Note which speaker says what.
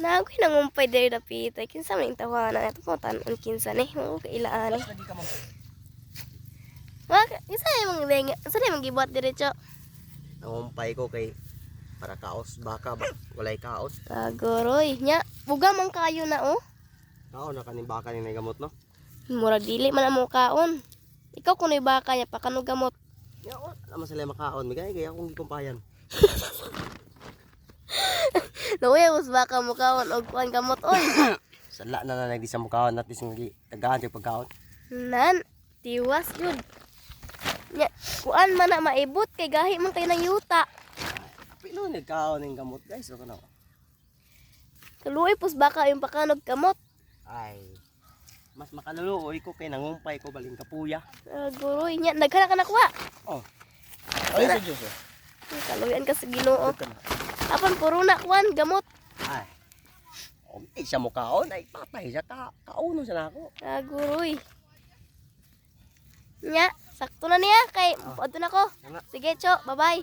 Speaker 1: Nagoy nangumpay diri dapitay kinsa may tawanan ato mo tanon kinsa ni mo kailaan ni.
Speaker 2: Basta di ka mo.
Speaker 1: Wa kinsa imong lenga, sa imong gibuat diri cho.
Speaker 2: Nangumpay ko kay para kaos baka ba walay kaos.
Speaker 1: Agoroy nya buga man kayo na oh.
Speaker 2: Kao na kaning baka ni gamot no.
Speaker 1: Mura dili man amo kaon. Ikaw kunoy baka niya pa kanu gamot.
Speaker 2: Ya, naman sila makaon. Migay kaya akong gikumpayan.
Speaker 1: Nawe us baka mo kaon og kuan gamot oy.
Speaker 2: Sala na na nagdi sa mukaon at least ngi tagahan yung pagkaon.
Speaker 1: Nan tiwas yun. Nya kuan man na maibot kay gahi man kay nang yuta.
Speaker 2: Pilo nagkaon ng gamot guys. So kana.
Speaker 1: Kaluoy pus baka yung pakanog kamot.
Speaker 2: Ay. Mas makaluluoy ko kay nangumpay ko baling kapuya.
Speaker 1: Agoroy nya naghala ka na kuha.
Speaker 2: Oh. Ay sa Diyos. eh.
Speaker 1: Kaluyan ka sa Ginoo. Apan puro na kuan gamot.
Speaker 2: Ay. Siya mo kaon. Ay, patay siya. Ka kauno siya na ako.
Speaker 1: Aguroy. Nya, sakto na niya kay adto na ko. Sige, Cho, bye-bye.